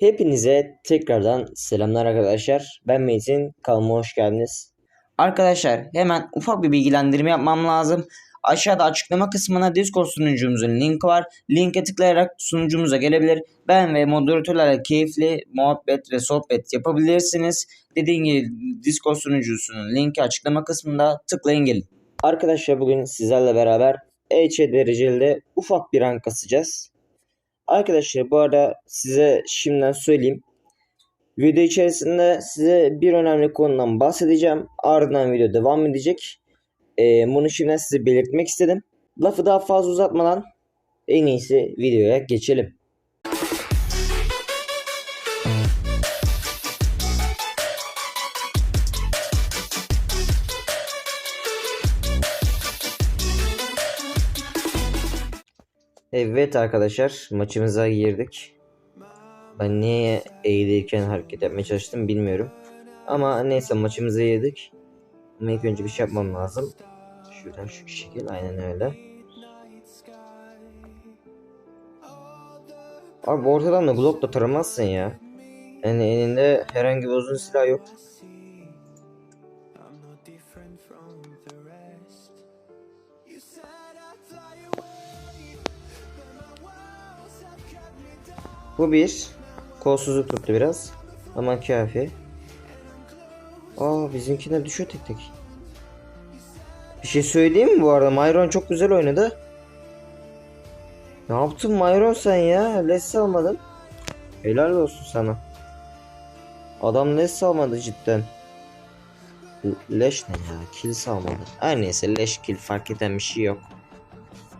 Hepinize tekrardan selamlar arkadaşlar. Ben Metin. Kanalıma hoş geldiniz. Arkadaşlar hemen ufak bir bilgilendirme yapmam lazım. Aşağıda açıklama kısmına Discord sunucumuzun linki var. Linke tıklayarak sunucumuza gelebilir. Ben ve moderatörlerle keyifli muhabbet ve sohbet yapabilirsiniz. Dediğim gibi Discord sunucusunun linki açıklama kısmında tıklayın gelin. Arkadaşlar bugün sizlerle beraber EÇ dereceli ufak bir rank kasacağız. Arkadaşlar bu arada size şimdiden söyleyeyim. Video içerisinde size bir önemli konudan bahsedeceğim. Ardından video devam edecek. Ee, bunu şimdiden size belirtmek istedim. Lafı daha fazla uzatmadan en iyisi videoya geçelim. Evet arkadaşlar maçımıza girdik. Ben niye eğilirken hareket yapmaya çalıştım bilmiyorum. Ama neyse maçımıza girdik. Ama ilk önce bir şey yapmam lazım. Şuradan şu şekil aynen öyle. Abi ortadan da blokla taramazsın ya. Yani elinde herhangi bir uzun silah yok. Bu bir. Kolsuzluk tuttu biraz. Ama kafi. Aa bizimkiler düşüyor tek tek. Bir şey söyleyeyim mi bu arada? Myron çok güzel oynadı. Ne yaptın Myron sen ya? Les almadın. Helal olsun sana. Adam les almadı cidden. Leş ne ya? Kill salmadı. Her neyse leş kill fark eden bir şey yok.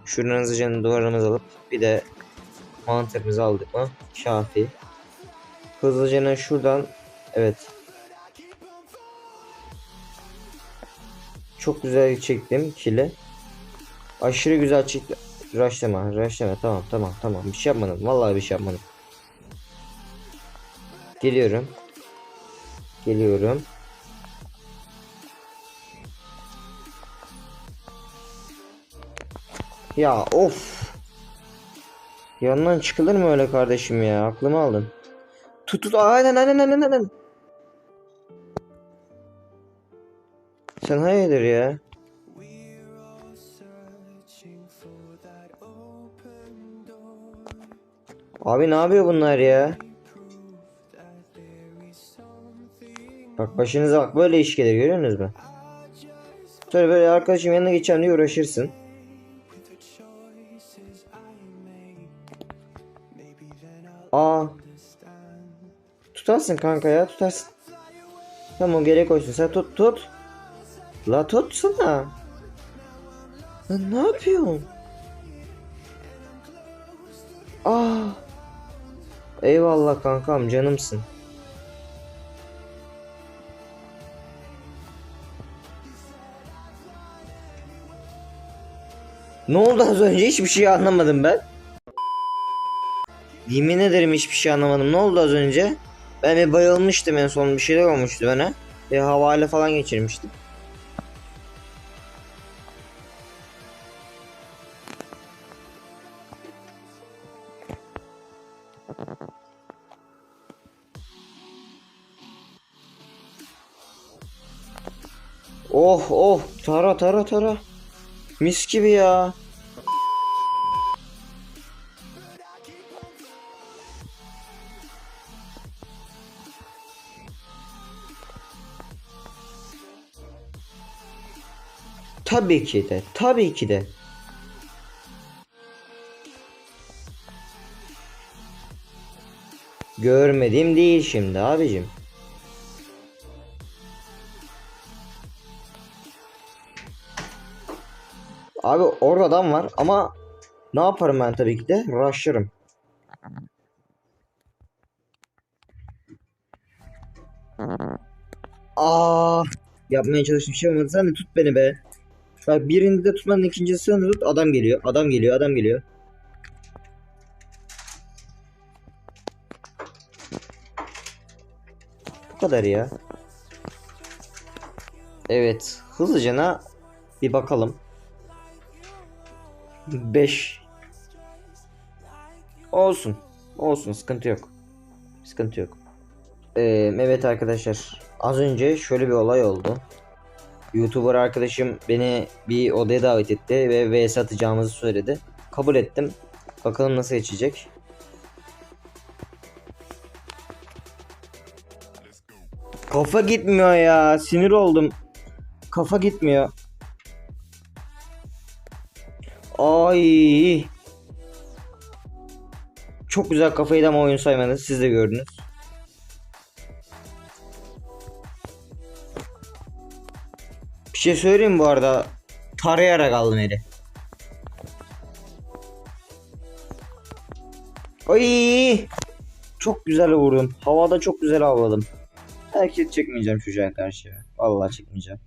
Şuradan hızlıca duvarımızı alıp bir de mantarımızı aldık mı? Kafi. Hızlıca şuradan evet. Çok güzel çektim kili. Aşırı güzel çektim. Raşlama, raşlama. Tamam, tamam, tamam. Bir şey yapmadım. Vallahi bir şey yapmadım. Geliyorum. Geliyorum. Ya of. Yandan çıkılır mı öyle kardeşim ya? Aklımı aldın. Tut tut. Aynen aynen aynen aynen. Sen hayırdır ya? Abi ne yapıyor bunlar ya? Bak başınıza bak böyle iş gelir görüyorsunuz mu? Sonra böyle arkadaşım yanına geçen diye uğraşırsın. Tutarsın kanka ya tutarsın. Tamam gerek koysun sen tut tut. La tutsana. Ne yapıyorsun? Aa. Eyvallah kankam canımsın. Ne oldu az önce hiçbir şey anlamadım ben. Yemin ederim hiçbir şey anlamadım. Ne oldu az önce? Ben bir bayılmıştım en son bir şeyler olmuştu bana. Bir havale falan geçirmiştim. Oh oh tara tara tara. Mis gibi ya. Tabii ki de, tabii ki de. Görmedim değil şimdi abicim. Abi orada adam var ama ne yaparım ben tabii ki de rushlarım. Aa, yapmaya çalıştığım şey olmadı. Sen de tut beni be. Bak birini de tutmanın ikincisini tut. Adam geliyor. Adam geliyor. Adam geliyor. Bu kadar ya. Evet. Hızlıcana bir bakalım. 5 Olsun. Olsun sıkıntı yok. Sıkıntı yok. Ee, evet arkadaşlar. Az önce şöyle bir olay oldu. YouTuber arkadaşım beni bir odaya davet etti ve vs atacağımızı söyledi. Kabul ettim. Bakalım nasıl geçecek. Kafa gitmiyor ya. Sinir oldum. Kafa gitmiyor. Ay. Çok güzel kafayı da ama oyun saymadı. Siz de gördünüz. Bir şey söyleyeyim bu arada. Tarayarak aldım eli. Ay! Çok güzel vurdum. Havada çok güzel avladım. Hareket çekmeyeceğim çocuğa karşı. Vallahi çekmeyeceğim.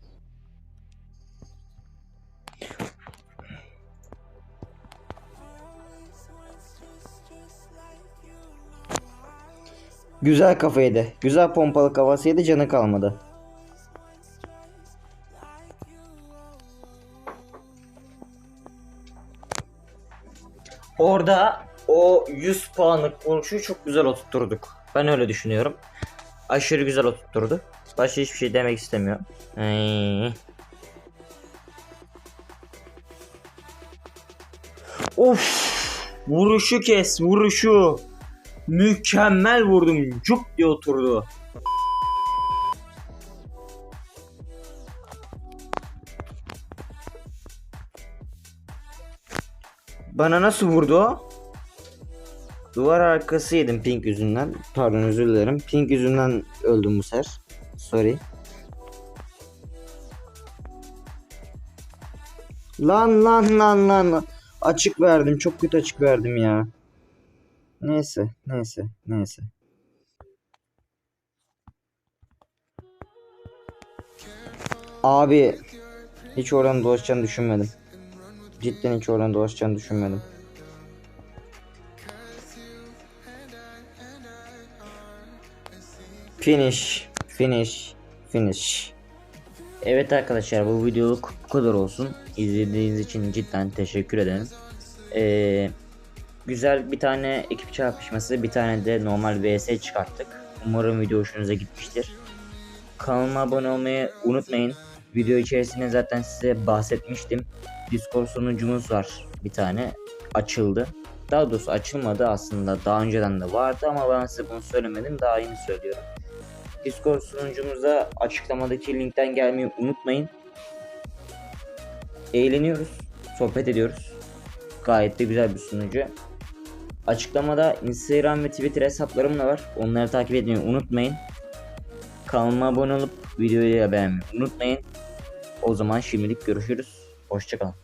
Güzel kafaydı. Güzel pompalı kafasıydı canı kalmadı. Orada o 100 puanlık vuruşu çok güzel oturtturduk. Ben öyle düşünüyorum. Aşırı güzel oturtturdu. Başka hiçbir şey demek istemiyorum. Ay. Of! Vuruşu kes, vuruşu. Mükemmel vurdum. Cuk diye oturdu. Bana nasıl vurdu o? Duvar arkası yedim pink yüzünden. Pardon özür dilerim. Pink yüzünden öldüm bu sefer. Sorry. Lan lan lan lan. Açık verdim. Çok kötü açık verdim ya. Neyse. Neyse. Neyse. Abi. Hiç oradan dolaşacağını düşünmedim. Cidden hiç oradan dolaşacağını düşünmedim. Finish. Finish. Finish. Evet arkadaşlar bu videoluk bu kadar olsun. İzlediğiniz için cidden teşekkür ederim. Ee, güzel bir tane ekip çarpışması bir tane de normal vs çıkarttık. Umarım video hoşunuza gitmiştir. Kanalıma abone olmayı unutmayın. Video içerisinde zaten size bahsetmiştim. Discord sunucumuz var bir tane. Açıldı. Daha doğrusu açılmadı aslında. Daha önceden de vardı ama ben size bunu söylemedim. Daha yeni söylüyorum. Discord sunucumuza açıklamadaki linkten gelmeyi unutmayın. Eğleniyoruz. Sohbet ediyoruz. Gayet de güzel bir sunucu. Açıklamada Instagram ve Twitter hesaplarım da var. Onları takip etmeyi unutmayın. Kanalıma abone olup videoyu da beğenmeyi unutmayın. O zaman şimdilik görüşürüz. Hoşçakalın.